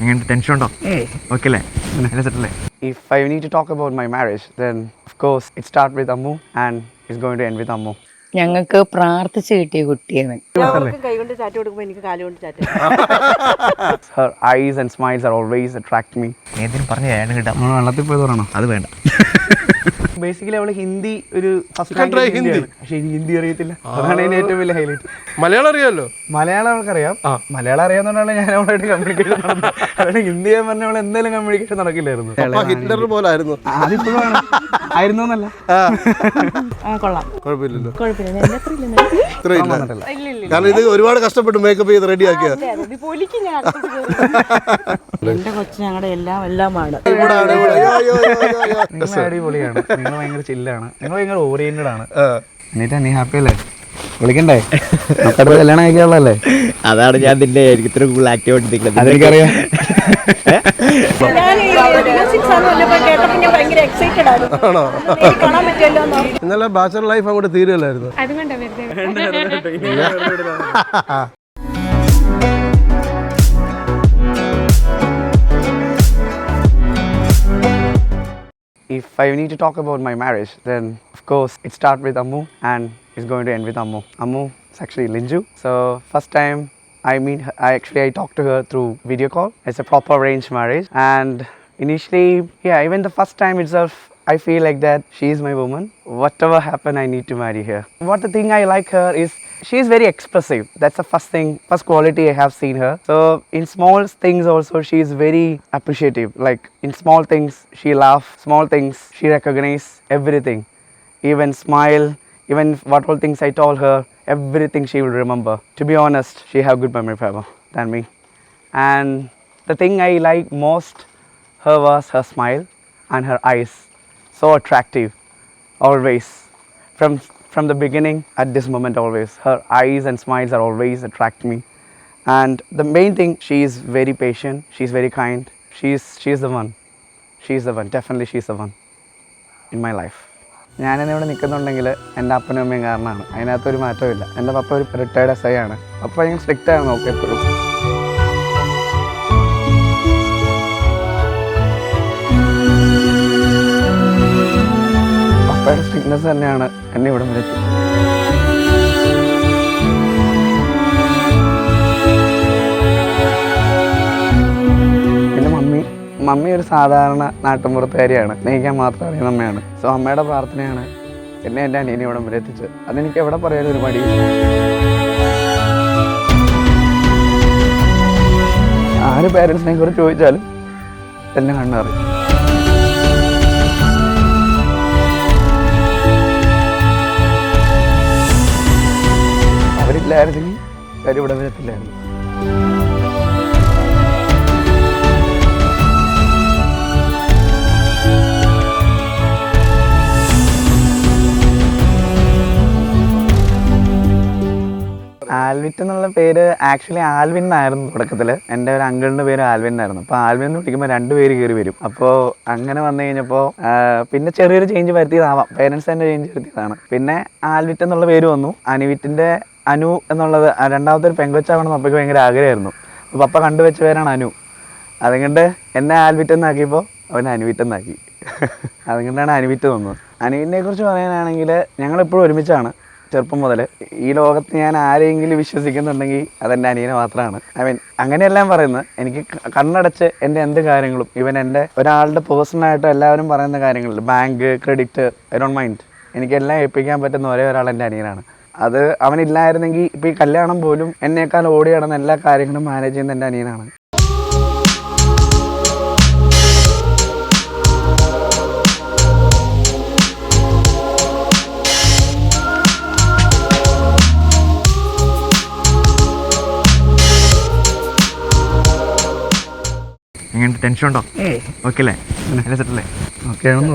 എങ്ങനെയുണ്ട് ടെൻഷൻ ഉണ്ടോ? ഓക്കെ അല്ലേ നല്ല സെറ്റ് അല്ലേ? If I need to talk about my marriage then of course it start with Ammu and it's going to end with Ammu ഞങ്ങൾക്ക് പ്രാർത്ഥിച്ച് കിട്ടിയ കുട്ടിയാണ്. Eyes and smiles are always attract me എന്തിനും പറഞ്ഞു കിട്ടാം. വെള്ളത്തിൽ പോയത് പറയണം അത് വേണ്ട. ബേസിക്കലി അവൾ ഹിന്ദി ഒരു ഫസ്റ്റ് ഹിന്ദി. പക്ഷെ ഹിന്ദി അറിയത്തില്ല. അതാണ് അതിന് ഏറ്റവും വലിയ ഹൈലൈറ്റ് മലയാളം അറിയാമല്ലോ മലയാളം അവൾക്കറിയാം. മലയാളം അറിയാവുന്നതുകൊണ്ടാണ് ഞാൻ അവളായിട്ട് കമ്മ്യൂണിക്കേഷൻ നടന്നത്. അതുകൊണ്ട് ഹിന്ദി ഞാൻ പറഞ്ഞ അവൾ എന്തായാലും കമ്മ്യൂണിക്കേഷൻ നടക്കില്ലായിരുന്നു. ഹിറ്റ്ലർ പോലെ ആയിരുന്നു അതിപ്പോഴും ആണ്. ആയിരുന്നു എന്നല്ല കൊള്ളാം. കുഴപ്പമില്ലല്ലോ. കാരണം ഇത് ഒരുപാട് കഷ്ടപ്പെട്ട് മേക്കപ്പ് ചെയ്ത് റെഡി ആക്കിയ. എന്റെ കൊച്ചു ഞങ്ങളുടെ എല്ലാം എല്ലാമാണ്. അടിപൊളിയാണ്. നിങ്ങൾ ഭയങ്കര ചില്ലാണ്. നിങ്ങൾ ഭയങ്കര ഓറിയന്റഡ് ആണ്. എന്നിട്ട് നീ ഹാപ്പി അല്ലേ? വിളിക്കണ്ടേ? നമുക്കടുത്ത് കല്യാണം കഴിക്കാനുള്ളല്ലേ അതാണ് ഞാൻ നിന്റെ എനിക്ക് ഇത്ര കൂടുതൽ ആക്റ്റീവ് ആയിട്ട് നിൽക്കുന്നത് അതെനിക്കറിയാം ഇന്നലെ ബാച്ചലർ ലൈഫ് അങ്ങോട്ട് തീരുമല്ലായിരുന്നു If I need to talk about my marriage, then of course it starts with Ammu and it's going to end with Ammu. Ammu is actually Linju. So first time I her, I actually I talked to her through video call. It's a proper arranged marriage and initially, yeah, even the first time itself, I feel like that she is my woman. Whatever happen, I need to marry her. What the thing I like her is she is very expressive. That's the first thing, first quality I have seen her. So in small things also, she is very appreciative. Like in small things, she laugh. Small things, she recognize everything. Even smile. Even what all things I told her, everything she will remember. To be honest, she have good memory power than me. And the thing I like most her was her smile and her eyes. So attractive, always. From from the beginning, at this moment, always. Her eyes and smiles are always attract me. And the main thing, she is very patient. She's very kind. She's she's the one. She's the one. Definitely, she's the one in my life. ഞാനിന്നിവിടെ നിൽക്കുന്നുണ്ടെങ്കിൽ എന്റെ അപ്പനും അമ്മയും കാരണമാണ് അതിനകത്തൊരു മാറ്റമില്ല എന്റെ പപ്പ ഒരു retired S I ആണ് പപ്പ ഭയങ്കര സ്ട്രിക്റ്റ് ആണ് നോക്കുക പപ്പയുടെ സ്ട്രിക്ട്നെസ് തന്നെയാണ് എന്നെ ഇവിടെ വരെ എത്തിച്ചത്. പിന്നെ മമ്മി മമ്മി ഒരു സാധാരണ നാട്ടുമ്പുറത്തുകാരിയാണ്. സ്നേഹിക്കാൻ മാത്രം അറിയുന്ന അമ്മയാണ്. സോ അമ്മയുടെ പ്രാർത്ഥനയാണ് എന്നെ എന്റെ അനിയനെ ഇവിടെ വരെ എത്തിച്ചത്. അതെനിക്ക് എവിടെ പറയാനും ഒരു മടി ആര് പേരൻസിനെ കുറിച്ച് ചോദിച്ചാലും എന്നെ കണ്ണറിയും അവരില്ലായിരുന്നെങ്കിൽ കാര്യം ഇവിടെ വരത്തില്ലായിരുന്നു. ആൽവിറ്റ് എന്നുള്ള പേര് ആക്ച്വലി ആൽവിൻ എന്നായിരുന്നു തുടക്കത്തിൽ എന്റെ ഒരു അങ്കിളിന്റെ പേര് ആൽവിൻ എന്നായിരുന്നു. അപ്പോൾ ആൽവിൻ എന്ന് വിളിക്കുമ്പോൾ രണ്ട് പേര് കയറി വരും. അപ്പോൾ അങ്ങനെ വന്നു കഴിഞ്ഞപ്പോൾ പിന്നെ ചെറിയൊരു ചേഞ്ച് വരുത്തിയതാവാം. പേരൻസ് തന്നെ ചേഞ്ച് വരുത്തിയതാണ്. പിന്നെ ആൽവിറ്റ് എന്നുള്ള പേര് വന്നു. അനുവിറ്റിന്റെ അനു എന്നുള്ളത് രണ്ടാമത്തെ ഒരു പെങ്കൊച്ചാവണം പപ്പയ്ക്ക് ഭയങ്കര ആഗ്രഹമായിരുന്നു. അപ്പോൾ പപ്പ കണ്ടുവച്ച പേരാണ് അനു. അതുകൊണ്ട് എന്നെ ആൽവിറ്റ് എന്നാക്കിയപ്പോൾ അവൻ അനുവിറ്റ് എന്നാക്കി. അതുകൊണ്ടാണ് അനുവിറ്റ് തന്നത് അനുവിനെ കുറിച്ച് പറയാനാണെങ്കിൽ ഞങ്ങളെപ്പോഴും ഒരുമിച്ചാണ്. ചെറുപ്പം മുതൽ ഈ ലോകത്ത് ഞാൻ ആരെങ്കിലും വിശ്വസിക്കുന്നുണ്ടെങ്കിൽ അതെന്റെ അനിയനെ മാത്രമാണ്. ഐ മീൻ അങ്ങനെയെല്ലാം പറയുന്നത്. എനിക്ക് കണ്ണടച്ച് എന്റെ എന്ത് കാര്യങ്ങളും ഇവൻ എന്റെ ഒരാളുടെ പേഴ്സണലായിട്ട് എല്ലാവരും പറയുന്ന കാര്യങ്ങളിൽ bank credit I don't mind എനിക്കെല്ലാം ഏൽപ്പിക്കാൻ പറ്റുന്ന ഒരേ ഒരാൾ എന്റെ അനിയനാണ്. അത് അവനില്ലായിരുന്നെങ്കിൽ ഇപ്പോൾ ഈ കല്യാണം പോലും എന്നേക്കാൾ ഓടി നടന്ന എല്ലാ കാര്യങ്ങളും മാനേജ് ചെയ്യുന്ന എന്റെ അനിയനാണ്. ടെൻഷൻ ഉണ്ടോ? ഓക്കെ അല്ലേ? എല്ലാം സെറ്റല്ലേ ഓക്കെ ആണെന്ന്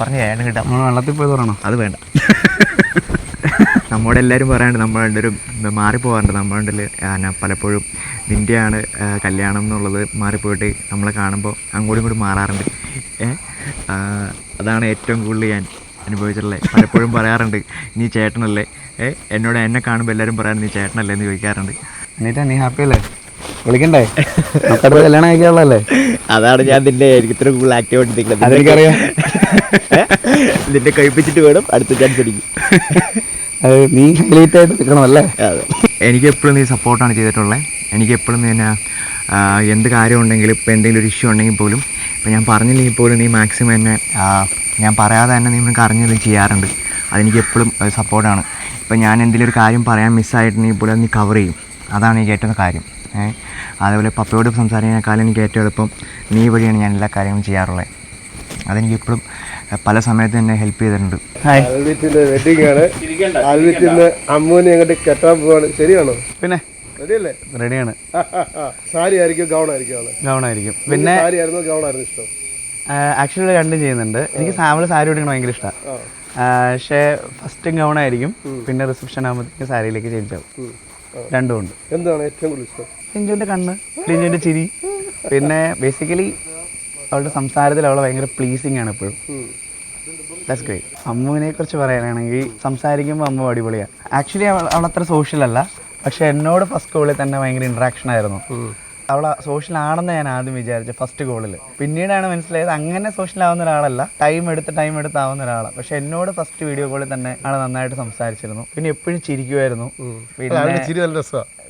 പറഞ്ഞു കിട്ടാം. നമ്മൾ വെള്ളത്തിൽ പോയത് പറയണോ അത് വേണ്ട. നമ്മോട് എല്ലാവരും പറയാണ്ട് നമ്മളുടെ ഒരു മാറിപ്പോകാറുണ്ട് നമ്മളുടെ പലപ്പോഴും നിന്റെയാണ് ആ, കല്യാണം എന്നുള്ളത് മാറിപ്പോയിട്ട് നമ്മളെ കാണുമ്പോൾ അങ്ങോട്ടും ഇങ്ങോട്ടും മാറാറുണ്ട്. അതാണ് ഏറ്റവും കൂടുതൽ ഞാൻ അനുഭവിച്ചിട്ടുള്ളത്. പലപ്പോഴും പറയാറുണ്ട് നീ ചേട്ടനല്ലേ? എന്നോട് എന്നെ കാണുമ്പോൾ എല്ലാവരും പറയാറുണ്ട് നീ ചേട്ടനല്ലേ? എന്ന് ചോദിക്കാറുണ്ട്. എന്നിട്ട് നീ ഹാപ്പി അല്ലേ? വിളിക്കണ്ടേ? നമുക്കടുത്ത് കല്യാണം കഴിക്കാനുള്ളതല്ലേ? അതാണ് ഞാൻ നിന്നെ എനിക്ക് ഇത്ര കൂടുതൽ ആക്റ്റീവ് ആയിട്ട് നിൽക്കുന്നത് അതെനിക്കറിയാം. നിന്നെ കഴിപ്പിച്ചിട്ട് വേണം അടുത്ത ചാൻസ് അടിക്കും നീ ഹൈലൈറ്റ് ആയിട്ട് നിൽക്കണമല്ലേ അതെ. എനിക്ക് എപ്പോഴും നീ സപ്പോർട്ടാണ് ചെയ്തിട്ടുള്ളത് എനിക്ക് എപ്പോഴും നീ എന്നെ എന്ത് കാര്യം ഉണ്ടെങ്കിലും ഇപ്പോൾ എന്തെങ്കിലും ഒരു ഇഷ്യൂ ഉണ്ടെങ്കിൽ പോലും ഇപ്പോൾ ഞാൻ പറഞ്ഞില്ലെങ്കിൽ പോലും നീ മാക്സിമം എന്നെ ഞാൻ പറയാതെ തന്നെ നീ നിനക്ക് അറിഞ്ഞത് ചെയ്യാറുണ്ട്. അതെനിക്ക് എപ്പോഴും സപ്പോർട്ടാണ് ഇപ്പോൾ ഞാൻ എന്തെങ്കിലും ഒരു കാര്യം പറയാൻ മിസ്സായിട്ടുണ്ടെങ്കിൽ പോലും അത് നീ കവർ ചെയ്യും. അതാണ് എനിക്ക് ഏറ്റവും കാര്യം. അതേപോലെ പപ്പയോട് സംസാരിക്കുന്നതിനേക്കാളും എനിക്ക് ഏറ്റവും എളുപ്പം നീ വഴിയാണ് ഞാൻ എല്ലാ കാര്യങ്ങളും ചെയ്യാറുള്ളത്. അതെനിക്ക് ഇപ്പോഴും പല സമയത്ത് എന്നെ ഹെൽപ്പ് ചെയ്തിട്ടുണ്ട്. ആൽവിറ്റിന്റെ വെഡിങ് ആണ്. ആൽവിറ്റിന്ന് അമ്മൂനെ അങ്ങോട്ട് കെട്ടാൻ പോവാണ്. ശരിയാണോ? പിന്നെ? റെഡിയല്ലേ? റെഡിയാണ്. സാരി ആയിരിക്കും ഗൗൺ ആയിരിക്കും ഗൗൺ ആയിരിക്കും പിന്നെ സാരി ആയിരുന്നു ഗൗൺ ആയിരുന്നു ഇഷ്ടം. ആക്ച്വലി രണ്ടും ചെയ്യുന്നുണ്ട്. എനിക്ക് സാമ്പിൾ സാരി ഉടുക്കണം ഭയങ്കര ഇഷ്ടമാണ് പക്ഷേ ഫസ്റ്റ് ഗൗൺ ആയിരിക്കും പിന്നെ റിസപ്ഷൻ ആകുമ്പോഴത്തേക്ക് സാരിയിലേക്ക് ചേഞ്ച് ആവും. രണ്ടും ഉണ്ട്. എന്താണ് ഏറ്റവും കൂടുതൽ ഇഷ്ടം? ലിഞ്ചുവിന്റെ കണ്ണ് ലിഞ്ചുവിന്റെ ചിരി. പിന്നെ ബേസിക്കലി അവളുടെ സംസാരത്തിൽ അവൾ ഭയങ്കര പ്ലീസിങ് ആണ് എപ്പോഴും. ദാറ്റ്സ് ഗ്രേറ്റ് അമ്മുവിനെ കുറിച്ച് പറയാനാണെങ്കിൽ സംസാരിക്കുമ്പോൾ അമ്മു അടിപൊളിയാണ് ആക്ച്വലി അവൾ അവൾ അത്ര സോഷ്യൽ അല്ല. പക്ഷെ എന്നോട് ഫസ്റ്റ് കോളിൽ തന്നെ ഭയങ്കര ഇൻട്രാക്ഷൻ ആയിരുന്നു. അവൾ സോഷ്യൽ ആണെന്ന് ഞാൻ ആദ്യം വിചാരിച്ചു ഫസ്റ്റ് കോളിൽ പിന്നീടാണ് മനസ്സിലായത് അങ്ങനെ സോഷ്യൽ ആവുന്ന ഒരാളല്ല. ടൈം എടുത്ത് ടൈം എടുത്ത് ആവുന്ന ഒരാളാണ് പക്ഷെ എന്നോട് ഫസ്റ്റ് വീഡിയോ കോളിൽ തന്നെ ആൾ നന്നായിട്ട് സംസാരിച്ചിരുന്നു. പിന്നെ എപ്പോഴും ചിരിക്കുമായിരുന്നു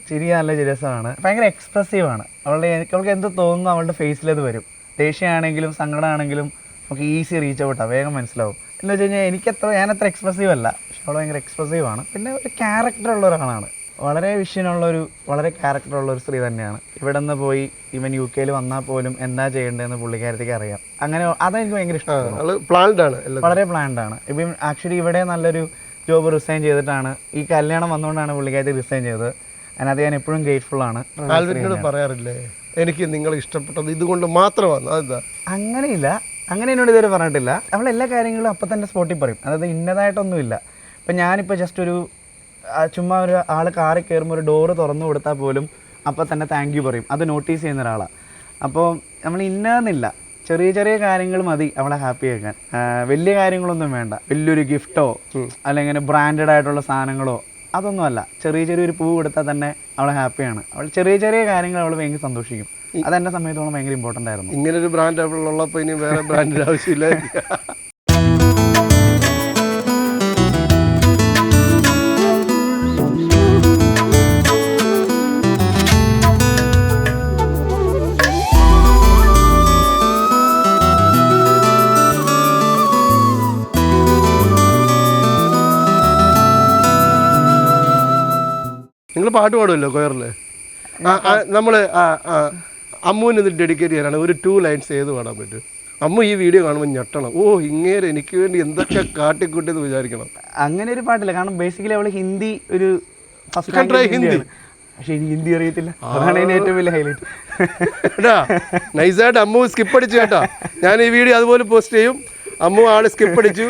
ചിരി നല്ല രസമാണ്. ഭയങ്കര എക്സ്പ്രസീവ് ആണ്. അവളുടെ എനിക്ക് അവൾക്ക് എന്ത് തോന്നുന്നു അവളുടെ ഫേസിൽ അത് വരും. ദേഷ്യമാണെങ്കിലും സങ്കടമാണെങ്കിലും നമുക്ക് ഈസി റീച്ച് ഔട്ടാണ് വേഗം മനസ്സിലാവും. എന്ന് വെച്ച് കഴിഞ്ഞാൽ എനിക്കത്ര ഞാനത്ര എക്സ്പ്രസീവ് അല്ല. പക്ഷെ അവൾ ഭയങ്കര എക്സ്പ്രസീവ് ആണ്. പിന്നെ ഒരു ക്യാരക്ടർ ഉള്ള ഒരാളാണ്. വളരെ വിഷയനുള്ളൊരു വളരെ ക്യാരക്ടർ ഉള്ള ഒരു സ്ത്രീ തന്നെയാണ്. ഇവിടെ നിന്ന് പോയി ഇവൻ യു കെയിൽ വന്നാൽ പോലും എന്താ ചെയ്യേണ്ടതെന്ന് പുള്ളിക്കാരത്തേക്ക് അറിയാം. അങ്ങനെ അതെനിക്ക് ഭയങ്കര ഇഷ്ടമാണ് വളരെ പ്ലാൻഡ് ആണ്. ഇപ്പം ആക്ച്വലി ഇവിടെ നല്ലൊരു ജോബ് റിസൈൻ ചെയ്തിട്ടാണ്. ഈ കല്യാണം വന്നുകൊണ്ടാണ് പുള്ളിക്കാരത്തി റിസൈൻ ചെയ്തത്. അതിനകത്ത് ഞാൻ എപ്പോഴും ഗ്രേറ്റ്ഫുൾ ആണ്. പറയാറില്ലേ? എനിക്ക് നിങ്ങൾ ഇഷ്ടപ്പെട്ടത് ഇതുകൊണ്ട് മാത്രമാണ്. അതെന്താ? അങ്ങനെയില്ല. അങ്ങനെ എന്നോട് ഇതുവരെ പറഞ്ഞിട്ടില്ല. അവൾ എല്ലാ കാര്യങ്ങളും അപ്പം തന്നെ സ്പോട്ടിൽ പറയും. അതായത് ഇന്നതായിട്ടൊന്നുമില്ല. ഇപ്പം ഞാനിപ്പോൾ ജസ്റ്റ് ഒരു ചുമ്മാ ഒരു ആൾ കാറിൽ കയറുമ്പോൾ ഒരു ഡോറ് തുറന്നു കൊടുത്താൽ പോലും അപ്പം തന്നെ താങ്ക് യു പറയും. അത് നോട്ടീസ് ചെയ്യുന്ന ഒരാളാണ് അപ്പോൾ നമ്മൾ ഇന്നതെന്നില്ല ചെറിയ ചെറിയ കാര്യങ്ങൾ മതി അവളെ ഹാപ്പി ആക്കാൻ. വലിയ കാര്യങ്ങളൊന്നും വേണ്ട. വലിയൊരു ഗിഫ്റ്റോ അല്ലെങ്കിൽ ബ്രാൻഡഡ് ആയിട്ടുള്ള സാധനങ്ങളോ അതൊന്നുമല്ല ചെറിയ ചെറിയൊരു പൂ കൊടുത്താൽ തന്നെ അവൾ ഹാപ്പിയാണ് അവൾ ചെറിയ ചെറിയ കാര്യങ്ങൾ അവൾ ഭയങ്കര സന്തോഷിക്കും. അതെന്നെ സമയത്തോളം ഭയങ്കര ഇമ്പോർട്ടന്റ് ആയിരുന്നു. ഇങ്ങനെ ഒരു ബ്രാൻഡ് ഉള്ളപ്പോൾ ഇനി വേറെ ബ്രാൻഡിന്റെ ആവശ്യമില്ല. നിങ്ങൾ പാട്ട് പാടുമല്ലോ കൊയറിൽ? നമ്മൾ അമ്മുവിന് ഇത് ഡെഡിക്കേറ്റ് ചെയ്യാനാണ്. ഒരു ടു ലൈൻസ് ഏത് പാടാൻ പറ്റും? അമ്മു ഈ വീഡിയോ കാണുമ്പോൾ ഞെട്ടണം. ഓ ഇങ്ങേരെ എനിക്ക് വേണ്ടി എന്തൊക്കെ കാട്ടിക്കൂട്ടിയെന്ന് വിചാരിക്കണം. അങ്ങനെ ഒരു പാട്ടില്ല. കാരണം ബേസിക്കലി അവൾ ഹിന്ദി ഒരു ഹിന്ദി. പക്ഷെ എനിക്ക് ഹിന്ദി അറിയത്തില്ല. അതാണ് അതിന് ഏറ്റവും വലിയ ഹൈലൈറ്റ് നൈസായിട്ട് അമ്മു സ്കിപ്പ് അടിച്ചു കേട്ടോ. ഞാൻ ഈ വീഡിയോ അതുപോലെ പോസ്റ്റ് ചെയ്യും. അമ്മു ആൾ സ്കിപ്പ് അടിച്ചു.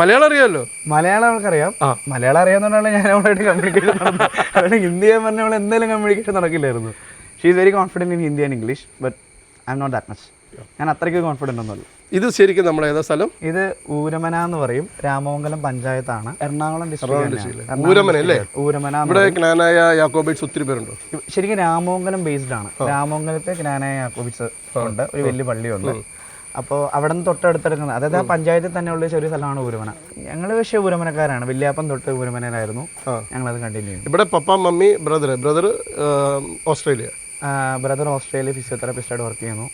മലയാളം അറിയാമല്ലോ മലയാളം അവൾക്കറിയാം മലയാളം അറിയാവുന്നതുകൊണ്ടാണ് ഞാൻ അവളായിട്ട് കമ്മ്യൂണിക്കേഷൻ നടന്നത്. ഹിന്ദി ഞാൻ പറഞ്ഞ അവൾ എന്തായാലും communication നടക്കില്ലായിരുന്നു. She is very confident in Hindi and English but I am not that much ഞാൻ അത്രയ്ക്ക് കോൺഫിഡന്റ് ഒന്നുമല്ല. ഇത് ശരിക്കും നമ്മുടെ ഏതാ സ്ഥലം? ഇത് ഊരമന എന്ന് പറയും. രാമമംഗലം പഞ്ചായത്താണ്. എറണാകുളം ഡിസ്ട്രിക്ട് ഊരമന അല്ലേ? ഊരമന എന്ന് ഇവിടെ ജ്ഞാനായ യാക്കോബൈറ്റ്സ് ഒത്തിരി പേരുണ്ടോ. ശരിക്കും രാമമംഗലം ബേസ്ഡ് ആണ്. രാമമംഗലത്തെ ജ്ഞാനായ യാക്കോബിറ്റ്സ് ഉണ്ട്. ഒരു വലിയ പള്ളിയുണ്ട്. അപ്പോൾ അവിടെ നിന്ന് തൊട്ടടുത്തെടുക്കുന്നത് അതായത് ആ പഞ്ചായത്തിൽ തന്നെയുള്ള ചെറിയ സ്ഥലമാണ് ഊരുമന. ഞങ്ങൾ പക്ഷേ ഊരമനക്കാരാണ്. വലിയാപ്പം തൊട്ട് ഊരമനയിലായിരുന്നു. ഞങ്ങളത് കണ്ടിന്യൂ ചെയ്യും ഇവിടെ papa mummy brother brother Australia. Brother Australia ഫിസിയോതെറാപ്പിസ്റ്റായിട്ട് work ചെയ്യുന്നു.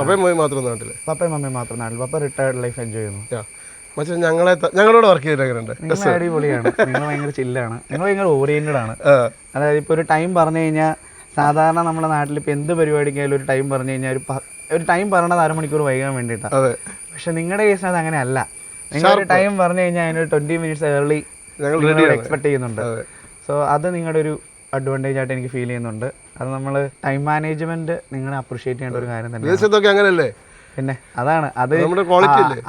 പപ്പയും മമ്മി മാത്രം നാട്ടിൽ? പപ്പയും മമ്മി മാത്രം നാട്ടിൽ പപ്പ റിട്ടയർഡ് ലൈഫ് എൻജോയ് ചെയ്യുന്നു. യാ ഞങ്ങളെ ഞങ്ങളോട് വർക്ക് ചെയ്തിട്ടുണ്ട് അടിപൊളിയാണ്. നിങ്ങൾ ഭയങ്കര ചില്ലാണ് നിങ്ങൾ ഭയങ്കര ഓറിയന്റഡ് ആണ്. അതായത് ഇപ്പോൾ ഒരു ടൈം പറഞ്ഞു കഴിഞ്ഞാൽ സാധാരണ നമ്മുടെ നാട്ടിൽ ഇപ്പോൾ എന്ത് പരിപാടിക്കായാലും ഒരു ടൈം പറഞ്ഞു കഴിഞ്ഞാൽ ഒരു ഒരു ടൈം പറയണത് അരമണിക്കൂർ വൈകാൻ വേണ്ടിയിട്ടാണ് അതെ. പക്ഷെ നിങ്ങളുടെ കേസിന് അത് അങ്ങനെ അല്ല നിങ്ങൾ ടൈം പറഞ്ഞു കഴിഞ്ഞാൽ അതിനൊരു ട്വന്റി മിനിറ്റ്സ് ഏർലി ഞങ്ങൾ എക്സ്പെക്ട് ചെയ്യുന്നുണ്ട്. സോ അത് നിങ്ങളുടെ ഒരു അഡ്വാന്റേജ് ആയിട്ട് എനിക്ക് ഫീൽ ചെയ്യുന്നുണ്ട്. അത് നമ്മൾ ടൈം മാനേജ്മെന്റ് നിങ്ങളെ അപ്രീഷിയേറ്റ് ചെയ്യേണ്ട ഒരു കാര്യം തന്നെ അങ്ങനെയല്ലേ പിന്നെ അതാണ്. അത്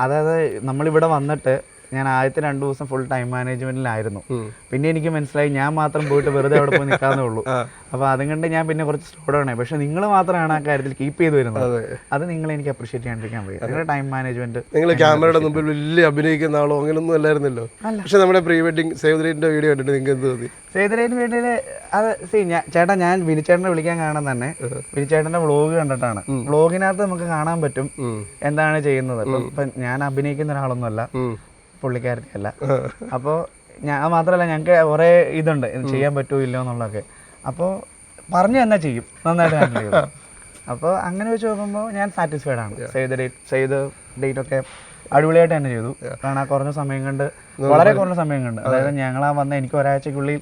അതായത് നമ്മളിവിടെ വന്നിട്ട് ഞാൻ ആദ്യത്തെ രണ്ട് ദിവസം ഫുൾ ടൈം മാനേജ്മെന്റിലായിരുന്നു പിന്നെ എനിക്ക് മനസ്സിലായി ഞാൻ മാത്രം പോയിട്ട് വെറുതെ അവിടെ പോയി നിൽക്കാന്നേ ഉള്ളൂ. അപ്പൊ അതും കണ്ട് ഞാൻ പിന്നെ കുറച്ച് സ്റ്റോഡാണ് പക്ഷെ നിങ്ങൾ മാത്രമാണ് ആ കാര്യത്തിൽ കീപ്പ് ചെയ്ത് വരുന്നത്. അത്. നിങ്ങൾ എനിക്ക് അപ്രീഷിയേറ്റ് ചെയ്യാണ്ടിരിക്കാൻ പോയി നിങ്ങളുടെ ടൈം മാനേജ്മെന്റ് നിങ്ങൾ ക്യാമറയുടെ മുമ്പിൽ വലിയ അഭിനയിക്കുന്ന ആളോ അങ്ങനെയൊന്നും അല്ലായിരുന്നല്ലോ? പക്ഷെ നമ്മുടെ പ്രീ വെഡിങ് സേവ് വീഡിയോ കണ്ടിട്ട് നിങ്ങൾക്ക് എന്ത് തോന്നി? സേതുരേന് വീട്ടിൽ അത് സി ഞാൻ ചേട്ടാ ഞാൻ വിനിച്ചേട്ടനെ വിളിക്കാൻ കാണാൻ തന്നെ വിനിച്ചേട്ടന്റെ വ്ളോഗ് കണ്ടിട്ടാണ്. വ്ളോഗിനകത്ത് നമുക്ക് കാണാൻ പറ്റും എന്താണ് ചെയ്യുന്നത്. ഇപ്പം ഞാൻ അഭിനയിക്കുന്ന ഒരാളൊന്നുമല്ല. പുള്ളിക്കാരത്തി അല്ല. അപ്പോൾ ഞാൻ മാത്രമല്ല ഞങ്ങൾക്ക് കുറേ ഇതുണ്ട്. ഇത് ചെയ്യാൻ പറ്റുമോ ഇല്ലയോ എന്നുള്ളതൊക്കെ. അപ്പോൾ പറഞ്ഞു തന്നെ ചെയ്യും. നന്നായിട്ട് ഹാൻഡിൽ ചെയ്യും. അപ്പോൾ അങ്ങനെ വെച്ച് നോക്കുമ്പോൾ ഞാൻ സാറ്റിസ്ഫൈഡ് ആണ്. Save the date save the date ഒക്കെ അടിപൊളിയായിട്ട് തന്നെ ചെയ്തു. കാരണം ആ കുറഞ്ഞ സമയം കണ്ട് വളരെ കുറഞ്ഞ സമയം കണ്ട്. അതായത് ഞങ്ങളാ വന്ന എനിക്ക് ഒരാഴ്ചക്കുള്ളിൽ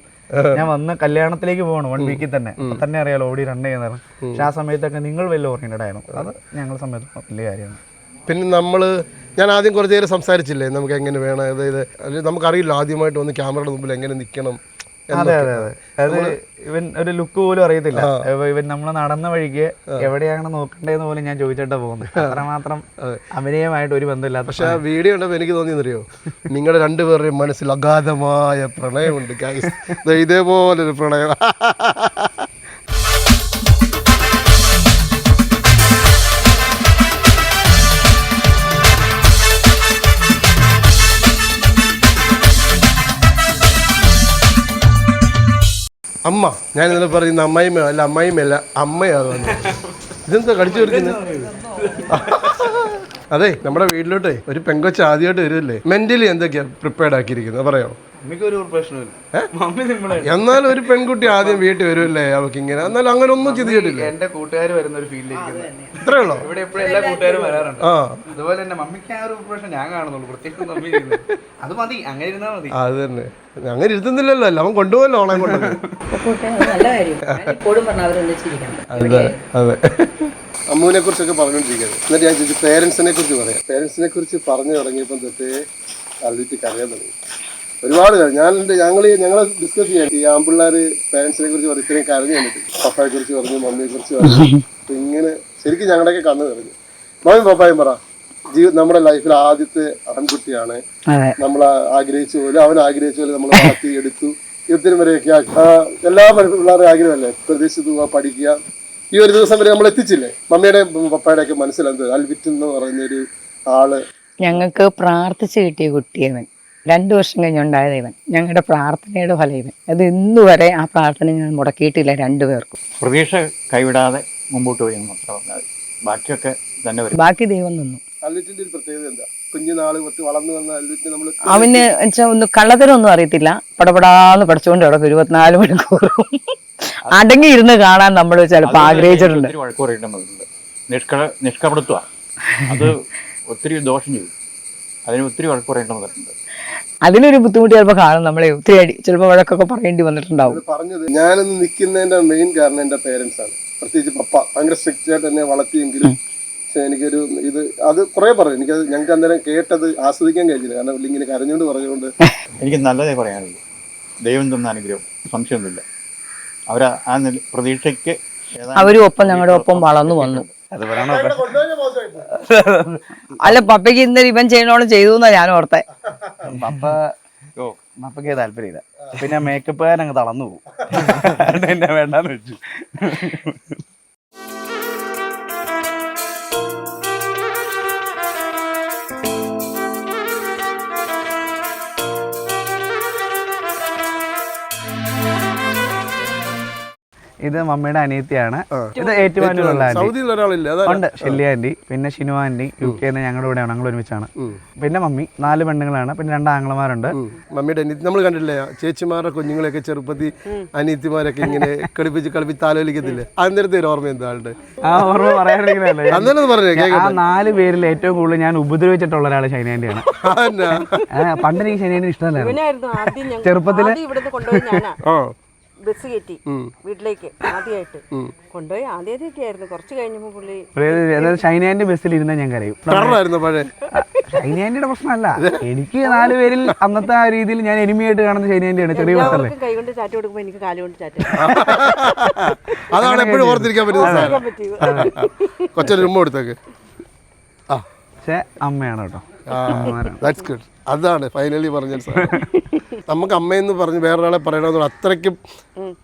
ഞാൻ വന്ന് കല്യാണത്തിലേക്ക് പോകണം വൺ വീക്കിൽ തന്നെ. തന്നെ അറിയാലോ ഓടി റൺ ചെയ്യുന്നതാണ്. പക്ഷെ ആ സമയത്തൊക്കെ നിങ്ങൾ വലിയ ഓറിയന്റഡ് ആയിരുന്നു. അത് ഞങ്ങളുടെ സമയത്ത് വലിയ കാര്യമാണ്. പിന്നെ നമ്മൾ ഞാൻ ആദ്യം കുറച്ച് നേരം സംസാരിച്ചില്ലേ? നമുക്ക് എങ്ങനെ വേണം? അതായത് അല്ലെങ്കിൽ നമുക്കറിയില്ല ആദ്യമായിട്ട് ഒന്ന് ക്യാമറയുടെ മുമ്പിൽ എങ്ങനെ നിൽക്കണം അതെ അതെ അതെ. അത് ഇവൻ ഒരു ലുക്ക് പോലും അറിയത്തില്ല. ഇവൻ നമ്മൾ നടന്ന വഴിക്ക് എവിടെയാണ് നോക്കണ്ടേന്ന് പോലും ഞാൻ ചോദിച്ചിട്ടാ പോകുന്നത്. അത്രമാത്രം അഭിനയമായിട്ട് ഒരു ബന്ധമില്ലാത്ത പക്ഷെ ആ വീഡിയോ കണ്ടപ്പോൾ എനിക്ക് തോന്നിയെന്നറിയോ? നിങ്ങളുടെ രണ്ടുപേരുടെയും മനസ്സിൽ അഗാധമായ പ്രണയമുണ്ട് ഇതേപോലൊരു പ്രണയം. അമ്മ. ഞാൻ ഇന്നലെ പറയുന്ന അമ്മയും അല്ല അമ്മയും അല്ല അമ്മയാകുന്നു ഇതെന്താ കടിച്ചു കൊടുക്കുന്നത് അതെ നമ്മുടെ വീട്ടിലോട്ടേ ഒരു പെങ്കൊച്ച ആദ്യമായിട്ട് വരുമല്ലേ മെന്റലി എന്തൊക്കെയാ പ്രിപ്പയർഡ് ആക്കിയിരിക്കുന്നത്? പറയാമോ എന്നാലും ഒരു പെൺകുട്ടി ആദ്യം വീട്ടിൽ വരുമല്ലേ അവൾക്ക് ഇങ്ങനെ എന്നാലും അങ്ങനെ ഒന്നും ചിന്തിച്ചിട്ടില്ല. എന്റെ കൂട്ടുകാർ വരുന്ന ഒരു ഫീൽഡ് ഇത്രേ ഉള്ളോ? ഇവിടെ എപ്പോഴും എല്ലാ കൂട്ടുകാരും വരാറുണ്ട്. അതുപോലെ തന്നെ മമ്മിക്ക് ആ ഒരു പ്രശ്നം ഞാൻ കാണുന്നുള്ളൂ. പ്രത്യേകിച്ച് മമ്മി. അത് മതി അങ്ങനെ ഇരുന്നാ മതി. അത് തന്നെ. അങ്ങനെ ഇരുത്തുന്നില്ലല്ലോ അല്ല? അവൻ കൊണ്ടുപോകല്ലോ ഓളെ കൊണ്ടുപോകും അതെ അതെ. അമ്മുവിനെ കുറിച്ചൊക്കെ പറഞ്ഞുകൊണ്ടിരിക്കുന്നത് എന്നിട്ട് ഞാൻ ചോദിച്ചു പേരൻസിനെ കുറിച്ച് പറയാം. പേരൻസിനെ കുറിച്ച് പറഞ്ഞു തുടങ്ങിയപ്പം തൊട്ടേ അല്ലിട്ട് കരയാൻ തുടങ്ങി. ഒരുപാട് കാര്യം ഞാൻ ഞങ്ങൾ ഞങ്ങൾ ഡിസ്കസ് ചെയ്യാൻ ഈ ആമ്പിള്ളേർ പേരൻസിനെ കുറിച്ച് പറഞ്ഞു ഇത്രയും കരഞ്ഞു കണ്ടിട്ട് പപ്പായെ കുറിച്ച് പറഞ്ഞു മമ്മിയെ കുറിച്ച് പറഞ്ഞു. ഇങ്ങനെ ശരിക്കും ഞങ്ങളുടെ ഞങ്ങളുടെയൊക്കെ കണ്ണ് നിറഞ്ഞു. മമ്മി പപ്പായും പറ. ജീവി നമ്മുടെ ലൈഫിൽ ആദ്യത്തെ ആൺകുട്ടിയാണ്. നമ്മൾ ആഗ്രഹിച്ച പോലെ അവൻ ആഗ്രഹിച്ച പോലെ നമ്മൾ വളർത്തി എടുത്തു ഇത്തിരി വരെയൊക്കെ എല്ലാ പിള്ളേരുടെ ആഗ്രഹമല്ലേ? പ്രദേശത്ത് പോവാ പഠിക്കുക. ഈ ഒരു ദിവസം വരെ നമ്മൾ എത്തിച്ചില്ലേ? മമ്മിയുടെ പപ്പയുടെ ഒക്കെ മനസ്സിലെന്ത് അൽവിറ്റ് എന്ന് പറയുന്ന ഒരു ആൾ. ഞങ്ങൾക്ക് പ്രാർത്ഥിച്ച് കിട്ടിയ കുട്ടിയവൻ. രണ്ടു വർഷം കഴിഞ്ഞുണ്ടായ ഇവൻ. ഞങ്ങളുടെ പ്രാർത്ഥനയുടെ ഫലം ഇവൻ. അത് ഇന്നു വരെ ആ പ്രാർത്ഥന ഞാൻ മുടക്കിയിട്ടില്ല രണ്ടുപേർക്കും പ്രതീക്ഷ കൈവിടാതെ മുമ്പോട്ട് പോയി എന്ന് മാത്രം പറഞ്ഞാൽ മതി. ബാക്കിയൊക്കെ തന്നെ വരും. ബാക്കി ദൈവം നിന്നു. അൽവിറ്റിന്റെ ഒരു പ്രത്യേകത എന്താ? കുഞ്ഞുനാൾ തൊട്ട് വളർന്നു വന്ന അൽവിറ്റ് നമ്മൾ അവന് വെച്ചാൽ ഒന്ന് കള്ളത്തരമൊന്നും അറിയത്തില്ല. പടപടാന്ന് പഠിച്ചുകൊണ്ട് കിടക്കും ഇരുപത്തിനാല് മണിക്കൂറും. അടങ്ങി ഇരുന്ന് കാണാൻ നമ്മൾ ചിലപ്പോൾ ആഗ്രഹിച്ചിട്ടുണ്ട്. വഴക്ക് പറയേണ്ടതുണ്ട് നിഷ്കള നിഷ്കപടത്വ. അത് ഒത്തിരി ദോഷം ചെയ്യും. അതിന് ഒത്തിരി വഴക്ക് പറയേണ്ടി വന്നിട്ടുണ്ട് അതിനൊരു ബുദ്ധിമുട്ട് ചിലപ്പോൾ കാണും. നമ്മളെ ഒത്തിരി അടി ചിലപ്പോൾ വഴക്കൊക്കെ പറയേണ്ടി വന്നിട്ടുണ്ടാവും. പറഞ്ഞത് ഞാനിന്ന് നിൽക്കുന്നതിന്റെ മെയിൻ കാരണം എന്റെ പേരൻസ് ആണ്. പ്രത്യേകിച്ച് പപ്പ. ഭയങ്കര സ്ട്രിക്റ്റ് ആയിട്ട് എന്നെ വളർത്തിയെങ്കിലും പക്ഷെ എനിക്കൊരു ഇത് അത് കുറെ പറഞ്ഞു എനിക്കത് ഞങ്ങൾക്ക് അന്നേരം കേട്ടത് ആസ്വദിക്കാൻ കഴിഞ്ഞില്ല കാരണം ഇങ്ങനെ കരഞ്ഞുകൊണ്ട് പറഞ്ഞുകൊണ്ട് എനിക്ക് നല്ലതേ പറയാനുള്ളൂ. ദൈവം തന്ന അനുഗ്രഹം. സംശയമൊന്നുമില്ല. അവർ ആ നില- പ്രതീക്ഷയ്ക്ക് ഏതാണ്ട് അവരും ഒപ്പം ഞങ്ങളുടെ ഒപ്പം വളർന്നു വന്നു. അത് പറയണോ അല്ല പപ്പയ്ക്ക് ഇന്നലെ ഇവൻ ചെയ്യണോളം ചെയ്തു എന്നാ ഞാൻ ഓർത്തെ. പപ്പ ഓ. പപ്പയ്ക്ക് താല്പര്യമില്ല. പിന്നെ മേക്കപ്പുകാരങ്ങ് തളർന്നു പോകും. അതുകൊണ്ട് എന്നെ വേണ്ടാന്ന് വെച്ചു. ഇത് മമ്മിയുടെ അനിയത്തിയാണ് ഇത് ഏറ്റുമാനൂരുള്ള ആന്റി സൗദിയിൽ ഒരാളില്ല അതാ ഉണ്ട് ഷെല്ലി ആന്റി പിന്നെ ഷിനു ആന്റി യു കെ ഞങ്ങളുടെ കൂടെയാണ് ഞങ്ങൾ ഒരുമിച്ചാണ്. പിന്നെ മമ്മി നാല് പെണ്ണുങ്ങളാണ് പിന്നെ രണ്ട് ആംഗ്ലമാരുണ്ട് മമ്മിയുടെ അനിയത്തി നമ്മൾ കണ്ടില്ലേ ചേച്ചിമാരുടെ കുഞ്ഞുങ്ങളെയൊക്കെ ചെറുപ്പത്തിൽ അനിയത്തിമാരൊക്കെ ഇങ്ങനെ കളിപ്പിച്ച് കളിപ്പിച്ച് താലോലിക്കത്തില്ലേ? അന്നേരത്തെ ഒരു ഓർമ്മ എന്താ ആ ഓർമ്മ പറഞ്ഞേ ആ നാല് പേരിൽ ഏറ്റവും കൂടുതൽ ഞാൻ ഉപദ്രവിച്ചിട്ടുള്ള ഒരാൾ ശൈനാന്റിയാണ് പണ്ടെനിക്ക് ശൈനാന്റി പണ്ട് എനിക്ക് ഷൈനാന്റി ഇഷ്ടമല്ലായിരുന്നു. ചെറുപ്പത്തിൽ? ബസ് കയറ്റി വീട്ടിലേക്ക് ആദ്യമായിട്ട്. കൊണ്ടുപോയി ആദ്യമായിട്ടൊക്കെ ആയിരുന്നു കുറച്ച് കഴിഞ്ഞപ്പോൾ പുള്ളി അതായത് ഷൈനാന്റി ബസ്സിൽ ഇരുന്ന ഞാൻ കരയും. ഷൈനാന്റെ പ്രശ്നമല്ല. എനിക്ക് നാല് പേരിൽ അന്നത്തെ ആ രീതിയിൽ ഞാൻ എനിമിയായിട്ട് കാണുന്ന ഷൈനാന്റിയാണ് ചെറിയ കൈ കൊണ്ട് ചാറ്റ് കൊടുക്കുമ്പോൾ എനിക്ക് കാലുകൊണ്ട് ചാറ്റ് അതാണ് എപ്പോഴും ഓർത്തിരിക്കാൻ പറ്റുന്നത്. കൊച്ചൊരു ഉമ്മ പക്ഷെ അമ്മയാണ് കേട്ടോ. ദാറ്റ്സ് ഗുഡ് അതാണ് ഫൈനലി പറഞ്ഞ സാധനം. നമുക്ക് അമ്മയെന്ന് പറഞ്ഞ് വേറൊരാളെ പറയണമെന്ന് അത്രയ്ക്കും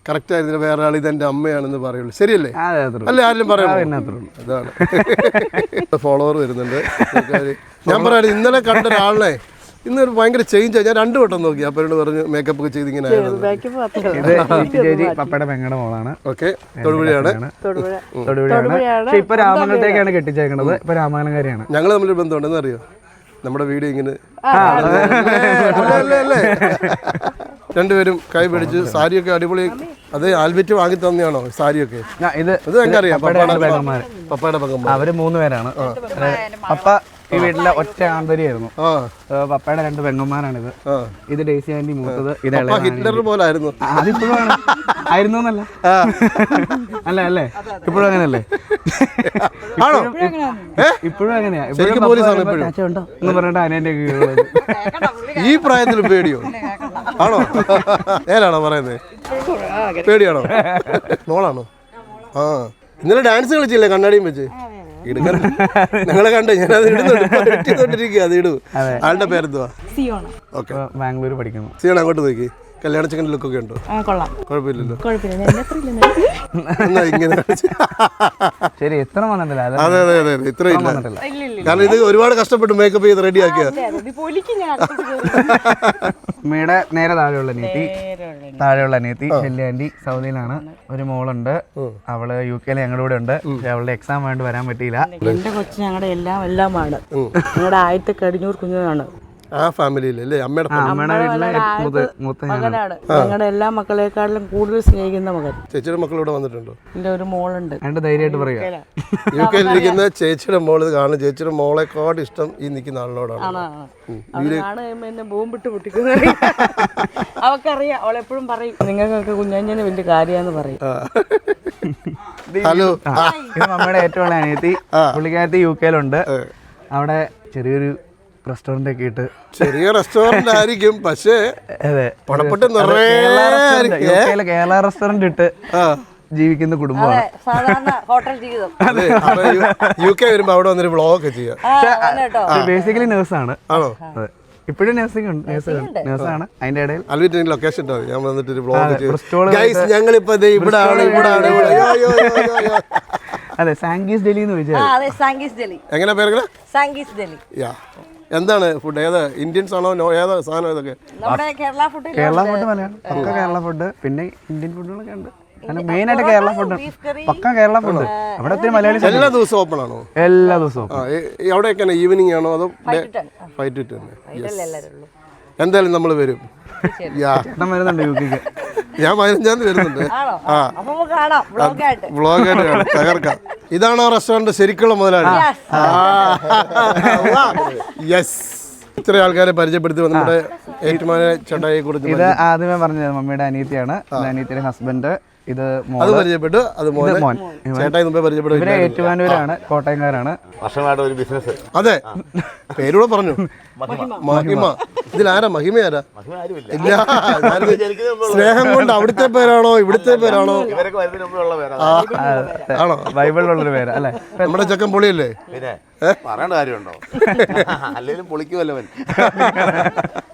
കറക്റ്റ് ആയിരുന്നില്ല. വേറൊരാൾ ഇത് ഇതെന്റെ അമ്മയാണെന്ന് പറയുള്ളൂ. ശരിയല്ലേ? അതെ അത്രേ അല്ലേ? ആരും പറയണോ അത്രേ ഉള്ളൂ. അതാണ്. ഫോളോവർ വരുന്നുണ്ട്. ഞാൻ പറയാം ഇന്നലെ കണ്ട ഒരാളെ ഇന്ന് ഒരു ഭയങ്കര ചേഞ്ച് ഞാൻ രണ്ടു വട്ടം നോക്കി. അപ്പോൾ പറഞ്ഞ് മേക്കപ്പ് ഒക്കെ ചെയ്ത് ഇങ്ങനെ പപ്പയുടെ പെങ്ങടെ മോളാണ്. ഓക്കെ തൊടുപുഴയാണ്. തൊടുപുഴ. തൊടുപുഴയാണ്. ഇപ്പൊ രാമംഗലത്തേക്കാണ് കെട്ടിച്ചേക്കണത്. ഇപ്പൊ രാമംഗലംകാരിയാണ് ഞങ്ങൾ തമ്മിൽ ബന്ധമുണ്ടെന്ന് അറിയോ? നമ്മുടെ വീഡിയോ ഇങ്ങനെ? രണ്ടുപേരും കൈ പിടിച്ച് സാരിയൊക്കെ അടിപൊളി അത് ആൽബിറ്റ് വാങ്ങി തന്നെയാണോ സാരിയൊക്കെ? ഇത് ഇത് ഞങ്ങൾക്ക് അറിയാം പപ്പയുടെ പപ്പയുടെ അവർ മൂന്ന് പേരാണ്. അപ്പ പപ്പ ഈ വീട്ടിലെ ഒറ്റ ആന്തരിയായിരുന്നു പപ്പയുടെ രണ്ട് പെങ്ങന്മാരാണിത്. ഇത് ഇത് ഡേസി ആന്റി മൂത്തത് ഇത് ഹിറ്റ്ലർ പോലായിരുന്നു. അതിപ്പോഴും ആയിരുന്നു എന്നല്ല അല്ല അല്ലേ? ഇപ്പോഴും അങ്ങനല്ലേ ആണോ? ഇപ്പോഴും അങ്ങനെയാ. എന്ന് പറഞ്ഞിട്ട് അനേന്റെ ഈ പ്രായത്തിൽ പേടിയോ? ആണോ? ഏലാണോ പറയുന്നത് പേടിയാണോ? മോളാണോ? ആ. ഇന്നലെ ഡാൻസ് കളിച്ചില്ലേ കണ്ണാടിയും വെച്ച്? ഇടുക്കാൻ ഞങ്ങളെ ഞാൻ ഞാനത് ഇടുന്നുണ്ട് അത് ഇടൂ ആളുടെ പേരെന്തുവാ? ഓക്കെ. ബാംഗ്ലൂർ പഠിക്കുന്നു. സിയോണ അങ്ങോട്ട് നോക്കി. കല്യാണ ചിക്കൻ ലുക്കൊക്കെ ഉണ്ടോ? കൊള്ളാം. കുഴപ്പമില്ലല്ലോ. കുഴപ്പമില്ല. എന്നാ ഇങ്ങനെ കാണിച്ച്. ശരി എത്ര വന്നിട്ടില്ല അത് അതെ അതെ അതെ അതെ ഇത്ര ഇല്ല. കാരണം ഇത് ഒരുപാട് കഷ്ടപ്പെട്ട് മേക്കപ്പ് ചെയ്ത് റെഡി ആക്കിയ പൊലിക്ക് ഞാൻ അമ്മയുടെ നേരെ താഴെയുള്ള നീത്തി താഴെയുള്ള നീത്തി ഷെല്ലി ആന്റി സൗദിയിലാണ്. ഒരു മോളുണ്ട്. അവൾ യു കെയിൽ ഞങ്ങളുടെ കൂടെ ഉണ്ട്. പക്ഷെ അവളുടെ എക്സാം വേണ്ടി വരാൻ പറ്റിയില്ല. എന്റെ കൊച്ചു ഞങ്ങളുടെ എല്ലാം എല്ലാമാണ് ഞങ്ങളുടെ ആയിട്ട് കടിഞ്ഞൂർ കുഞ്ഞാണ് ആ ഫാമിലിയിൽ അല്ലേ അമ്മയുടെ അമ്മയുടെ വീട്ടിലെ മൂത്ത മൂത്ത മകനാണ്. ഞങ്ങളുടെ എല്ലാ മക്കളെക്കാളും കൂടുതൽ സ്നേഹിക്കുന്ന മകൻ. ചേച്ചിയുടെ മക്കൾ ഇവിടെ വന്നിട്ടുണ്ടോ? എന്റെ ഒരു മോളുണ്ട്. രണ്ട് ധൈര്യമായിട്ട് പറയുക. യു കെയിലിരിക്കുന്ന ചേച്ചിയുടെ മോൾ ഇത് കാണും. ചേച്ചിയുടെ മോളെക്കാട് ഇഷ്ടം ഈ നിൽക്കുന്ന ആളിനോടാണ്. അത് കാണുമ്പോൾ എന്നെ ബോംബിട്ട് പൊട്ടിക്കുന്നത് അവക്കറിയാം അവളെപ്പോഴും പറയും നിങ്ങൾക്കൊക്കെ കുഞ്ഞാഞ്ഞന് വലിയ കാര്യമാന്ന് പറയും. ഹലോ. നമ്മുടെ ഇത് മമ്മയുടെ ഏറ്റവും അനിയത്തി. പുള്ളിക്കാരത്തി യു കെയിലുണ്ട്. അവിടെ ചെറിയൊരു റെസ്റ്റോറന്റ് ഒക്കെ ഇട്ട്. ചെറിയ റെസ്റ്റോറന്റ് ആയിരിക്കും പക്ഷേ അതെ. പണപ്പെട്ട് കേരള കേരള റെസ്റ്റോറന്റ് ഇട്ട് ജീവിക്കുന്ന കുടുംബമാണ്. സാധാരണ ഹോട്ടൽ ജീവിതം. അതെ അപ്പൊ യു- കെ വരുമ്പോ അവിടെ വന്നൊരു വ്ളോഗ് ഒക്കെ ചെയ്യാം ബേസിക്കലി നേഴ്സാണ് ആണോ? അതെ. ഇപ്പോഴും നഴ്സിംഗ് ഉണ്ട് നഴ്സാണ് അതിന്റെ ഇടയിൽ അൽവിറ്റ് ലൊക്കേഷൻ ഞാൻ വന്നിട്ട് ഒരു ബ്ലോഗ് ബ്രിസ്റ്റോൾ ഗൈസ് ദേ ഇവിടെ ആണ് ഇവിടെ ആണ്. അതെ സാങ്കീസ് ഡൽഹി എന്ന് വിചാരിച്ചു. എങ്ങനെ പേരെങ്ങനെ? സാങ്കീസ് ഡൽഹി യാ. എന്താണ് ഫുഡ് ഏതാ? ഇന്ത്യൻസ് ആണോ നോ ഏതാ സാധനം ഇതൊക്കെ? നമ്മുടെ കേരള ഫുഡ് കേരള ഫുഡ് മലയാളം. പക്ക കേരള ഫുഡ് പിന്നെ ഇന്ത്യൻ ഫുഡുകളൊക്കെ ഉണ്ട്. മെയിൻ ആയിട്ട് കേരള ഫുഡ് പക്ക കേരള ഫുഡ് അവിടെ ഒത്തിരി മലയാളി എല്ലാ ദിവസവും ഓപ്പൺ ആണോ? എല്ലാ ദിവസവും ആ എ- അവിടെയൊക്കെ ഈവനിങ് ആണോ? അതോ ഫൈവ് ടു ടെൻ എന്തായാലും നമ്മൾ വരും. ചേട്ടൻ വരുന്നുണ്ട് യു കെക്ക് ഞാൻ പതിനഞ്ചാം തീയതി വരുന്നുണ്ട്. കാണാം. വ്ളോഗായിട്ട് കാണാം. തകർക്കാം. ഇതാണോ റെസ്റ്റോറന്റ് ശരിക്കുള്ള മുതലാളി. യെസ് ഇത്ര ആൾക്കാരെ പരിചയപ്പെടുത്തി നമ്മുടെ ഏറ്റുമാനെ ചേട്ടായി കുറിച്ച് ഇത് ആദ്യമേ പറഞ്ഞത് മമ്മിയുടെ അനീതിയാണ്. അനീതിയുടെ അനിയത്തിയുടെ ഹസ്ബൻഡ് ഇത് അത് പരിചയപ്പെട്ടു. അത് മോനെ. ചേട്ടായി മുമ്പേ പരിചയപ്പെട്ടു. ഇവർ ഏറ്റുമാനൂരാണ് കോട്ടയംകാരാണ്. വർഷമായിട്ട് ഒരു ബിസിനസ് അതെ. പേരൂടെ പറഞ്ഞു. മഹിമ. ഇതിലാരാ? മഹിമ ആരാ ഇല്ല. സ്നേഹം കൊണ്ട് അവിടുത്തെ പേരാണോ ഇവിടുത്തെ പേരാണോ? ആണോ? ബൈബിളിലുള്ളൊരു പേരാ അല്ലേ? നമ്മുടെ ചക്കൻ പൊളിയല്ലേ? പറയേണ്ട കാര്യമുണ്ടോ? അല്ലെങ്കിലും പൊളിക്കുമല്ലവൻ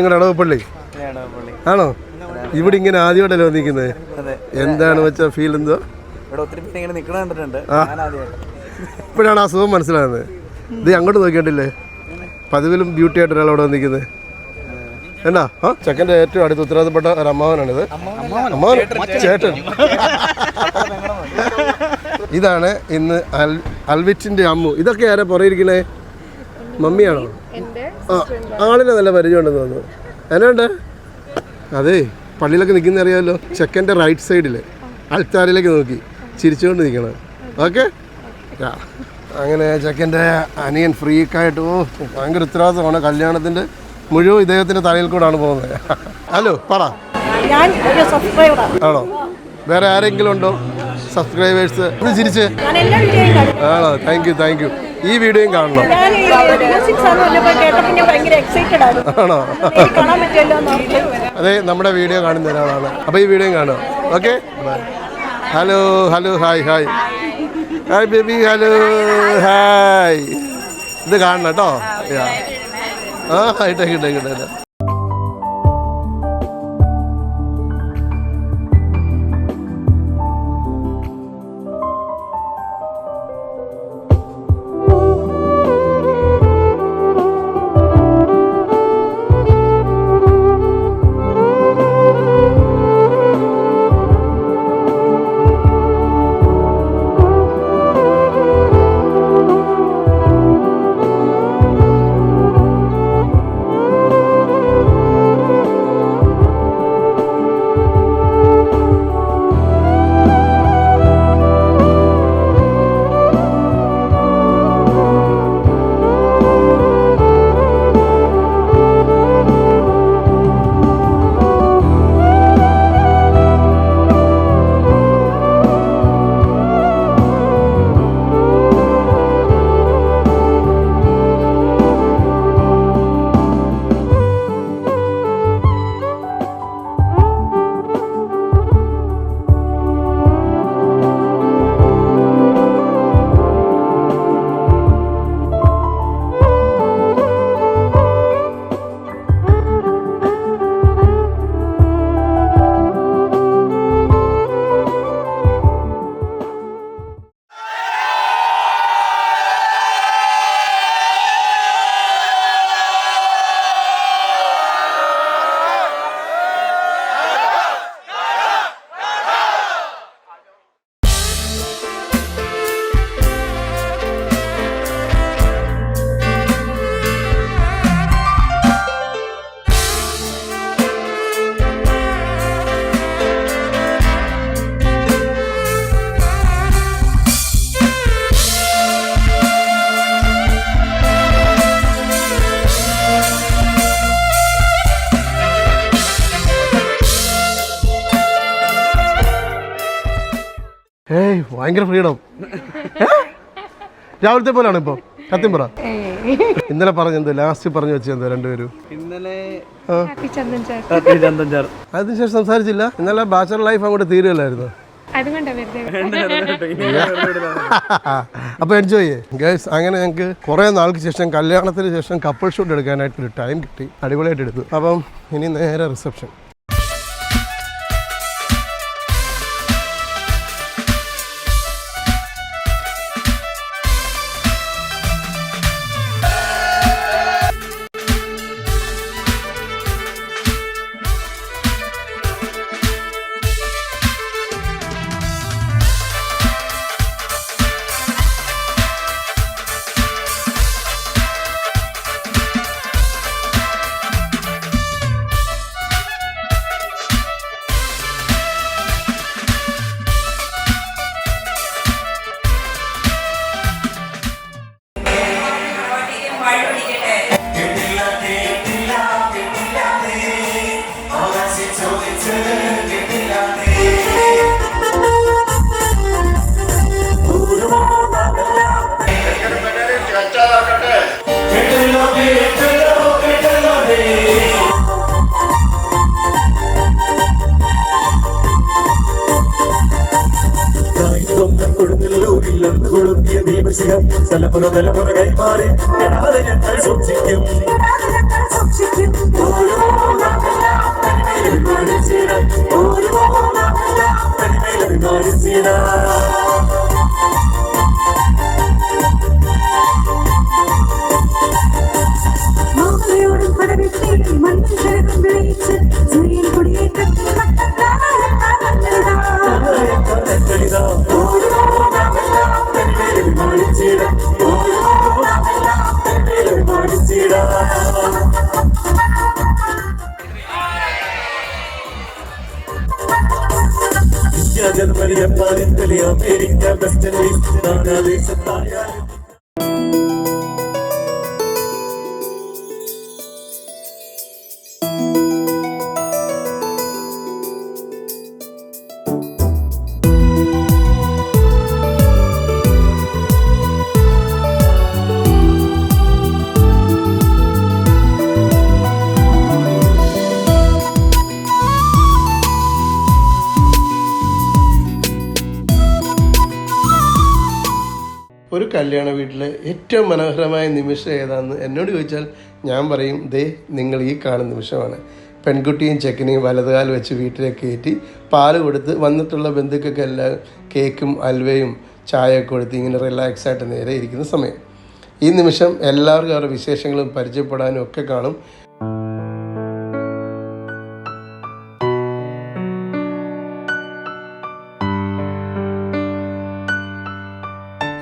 നിങ്ങളുടെ ഇടവപ്പള്ളി ആണോ? ഇവിടെ ഇങ്ങനെ ആദ്യമായിട്ടല്ലോ നിൽക്കുന്നത് എന്താണ് വെച്ച ഫീൽ എന്തോ? ഇപ്പോഴാണ് ആ. സുഖം മനസ്സിലാകുന്നത് ഇത് അങ്ങോട്ട് നോക്കിയിട്ടില്ലേ? പതിവിലും ബ്യൂട്ടി ആയിട്ട് ഒരാൾ അവിടെ വന്നിരിക്കുന്നത് എന്നാ ആ? ചെക്കന്റെ ഏറ്റവും അടുത്ത് ഉത്തരവാദപ്പെട്ട ഒരു അമ്മാവനാണിത്. അമ്മാവൻ? ചേട്ടൻ ഇതാണ് ഇന്ന് അൽ അൽവിറ്റിന്റെ അമ്മു. ഇതൊക്കെ ആരാ പുറയിരിക്കണേ മമ്മിയാണോ? ആളിനെ നല്ല പരിചയമുണ്ടെന്ന് തോന്നുന്നു. എന്നാണ്ട് അതെ പള്ളിയിലൊക്കെ നിൽക്കുന്ന അറിയാമല്ലോ ചെക്കന്റെ റൈറ്റ് സൈഡിൽ അൾത്താരിലേക്ക് നോക്കി ചിരിച്ചുകൊണ്ട് നിൽക്കണം ഓക്കെ അങ്ങനെ ചെക്കന്റെ അനിയൻ ഫ്രീക്കായിട്ട് ഓ ഭയങ്കര ഉത്തരവാദിത്തമാണ് കല്യാണത്തിന്റെ മുഴുവൻ ഇദ്ദേഹത്തിന്റെ തലയിൽ കൂടാണ് പോകുന്നത്. ഹലോ പറ. ആണോ? വേറെ ആരെങ്കിലും ഉണ്ടോ? സബ്സ്ക്രൈബേഴ്സ്. ഒന്ന് ചിരിച്ച് ആണോ? താങ്ക് യു താങ്ക് യു ഈ വീഡിയോയും കാണണം. ആണോ? അതെ നമ്മുടെ വീഡിയോ കാണുന്ന ഒരാളാണ്. അപ്പോൾ ഈ വീഡിയോയും കാണുക okay hello hello hi hi hi baby hello hi ഇത് കാണണം കേട്ടോ. ആ ഇട്ടേക്ക് ഇട്ടേക്ക് ഇട്ടേക്ക് ഭയങ്കര ഫ്രീഡം. രാവിലത്തെ പോലാണ് ഇപ്പൊ? സത്യം പറ. ഇന്നലെ പറഞ്ഞെന്ത് ലാസ്റ്റ് പറഞ്ഞു വെച്ചെന്താ രണ്ടുപേരും? ഇന്നലെ. അതിനുശേഷം സംസാരിച്ചില്ല. ഇന്നലെ ബാച്ചലർ ലൈഫ് അങ്ങോട്ട് തീരുകയല്ലായിരുന്നു. അപ്പൊ എൻജോയ് ചെയ്യേ. ഗൈസ് അങ്ങനെ ഞങ്ങൾക്ക് കുറെ നാൾക്ക് ശേഷം കല്യാണത്തിന് ശേഷം കപ്പിൾ ഷൂട്ട് എടുക്കാനായിട്ട് ഒരു ടൈം കിട്ടി. അടിപൊളിയായിട്ട് എടുത്തു. അപ്പം ഇനി നേരെ റിസപ്ഷൻ തലമുറ തലമുറ കൈമാറി ഞാൻ സൂക്ഷിക്കും bangsayım Dalgalıysa tanıyorum ഏറ്റവും മനോഹരമായ നിമിഷം ഏതാണെന്ന് എന്നോട് ചോദിച്ചാൽ ഞാൻ പറയും ദേ നിങ്ങൾ ഈ കാണുന്ന നിമിഷമാണ്. പെൺകുട്ടിയും ചെക്കനെയും വലതുകാൽ വെച്ച് വീട്ടിലേക്ക് കയറ്റി പാൽ കൊടുത്ത് വന്നിട്ടുള്ള ബന്ധുക്കൾക്ക് എല്ലാം കേക്കും അൽവയും ചായയൊക്കെ കൊടുത്ത് ഇങ്ങനെ റിലാക്സ് ആയിട്ട് നേരെ ഇരിക്കുന്ന സമയം. ഈ നിമിഷം എല്ലാവർക്കും അവരുടെ വിശേഷങ്ങളും പരിചയപ്പെടാനും ഒക്കെ കാണും.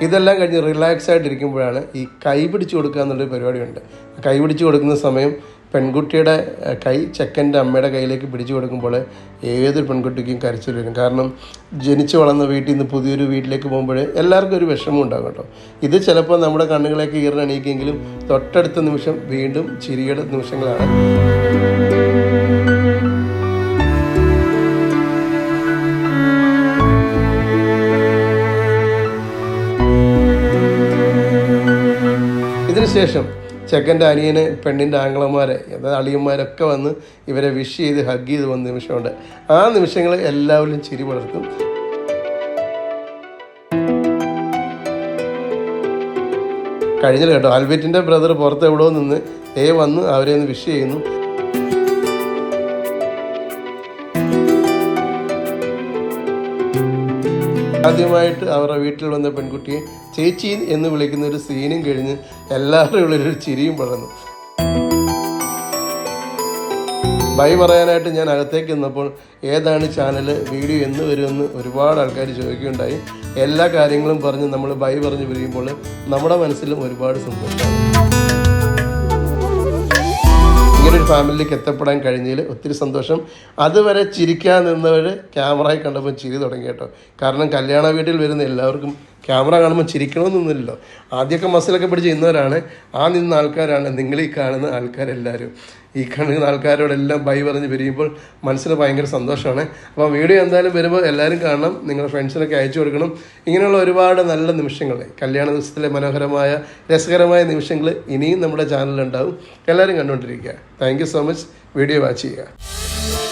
ഇതെല്ലാം കഴിഞ്ഞ് റിലാക്സ് ആയിട്ടിരിക്കുമ്പോഴാണ് ഈ കൈ പിടിച്ചു കൊടുക്കുക എന്നുള്ളൊരു പരിപാടിയുണ്ട്. കൈ പിടിച്ചു കൊടുക്കുന്ന സമയം പെൺകുട്ടിയുടെ കൈ ചെക്കന്റെ അമ്മയുടെ കയ്യിലേക്ക് പിടിച്ചു കൊടുക്കുമ്പോൾ ഏതൊരു പെൺകുട്ടിക്കും കരച്ചിൽ വരും. കാരണം ജനിച്ചു വളർന്ന വീട്ടിൽ നിന്ന് പുതിയൊരു വീട്ടിലേക്ക് പോകുമ്പോൾ എല്ലാവർക്കും ഒരു വിഷമം ഉണ്ടാകും കേട്ടോ. ഇത് ചിലപ്പോൾ നമ്മുടെ കണ്ണുകളേക്ക് ഈറിനണിയിക്കെങ്കിലും തൊട്ടടുത്ത നിമിഷം വീണ്ടും ചിരിയുടെ നിമിഷങ്ങളാണ്. ഇതിനുശേഷം ചെക്കന്റെ അനിയന് പെണ്ണിന്റെ ആംഗ്ലന്മാരെ അളിയന്മാരൊക്കെ വന്ന് ഇവരെ വിഷ് ചെയ്ത് ഹഗ് ചെയ്ത് വന്ന നിമിഷമുണ്ട്. ആ നിമിഷങ്ങൾ എല്ലാവരും ചിരി വളർത്തും കഴിഞ്ഞില്ല കേട്ടോ. ആൽബർട്ടിന്റെ ബ്രദർ പുറത്ത് എവിടെയോ നിന്ന് ഏ വന്ന് അവരെ ഒന്ന് വിഷ് ചെയ്യുന്നു. ആദ്യമായിട്ട് അവരുടെ വീട്ടിൽ വന്ന പെൺകുട്ടിയെ ചേച്ചി എന്ന് വിളിക്കുന്ന ഒരു സീനും കഴിഞ്ഞ് എല്ലാവരുടെ ഉള്ളിൽ ഒരു ചിരിയും പടർന്നു. ബൈ പറയാനായിട്ട് ഞാൻ അകത്തേക്ക് നിന്നപ്പോൾ ഏതാണ് ചാനൽ വീഡിയോ എന്ന് വരുമെന്ന് ഒരുപാട് ആൾക്കാർ ചോദിക്കുകയുണ്ടായി. എല്ലാ കാര്യങ്ങളും പറഞ്ഞ് നമ്മൾ ബൈ പറഞ്ഞ് പിരിയുമ്പോൾ നമ്മുടെ മനസ്സിലും ഒരുപാട് സന്തോഷമാണ് ഫാമിലിയിലേക്ക് എത്തപ്പെടാൻ കഴിഞ്ഞതിൽ ഒത്തിരി സന്തോഷം. അതുവരെ ചിരിക്കാൻ നിന്നവർ ക്യാമറയിൽ കണ്ടപ്പോൾ ചിരി തുടങ്ങി കേട്ടോ. കാരണം കല്യാണ വീട്ടിൽ വരുന്ന എല്ലാവർക്കും ക്യാമറ കാണുമ്പോൾ ചിരിക്കണമെന്നൊന്നുമില്ലല്ലോ ആദ്യമൊക്കെ മസിലൊക്കെ പിടിച്ച് ചെയ്യുന്നവരാണ് ആ നിന്ന ആൾക്കാരാണ്. നിങ്ങൾ ഈ കാണുന്ന ആൾക്കാരെല്ലാവരും ഈ കാണുന്ന ആൾക്കാരോടെല്ലാം ബൈ പറഞ്ഞ് പിരിയുമ്പോൾ മനസ്സിന് ഭയങ്കര സന്തോഷമാണ്. അപ്പോൾ വീഡിയോ എന്തായാലും വരുമ്പോൾ എല്ലാവരും കാണണം. നിങ്ങളുടെ ഫ്രണ്ട്സിനൊക്കെ അയച്ചു കൊടുക്കണം. ഇങ്ങനെയുള്ള ഒരുപാട് നല്ല നിമിഷങ്ങൾ കല്യാണ ദിവസത്തിലെ മനോഹരമായ രസകരമായ നിമിഷങ്ങൾ ഇനിയും നമ്മുടെ ചാനലിലുണ്ടാവും എല്ലാവരും കണ്ടുകൊണ്ടിരിക്കുക. Thank so much video watch ചെയ്യുക.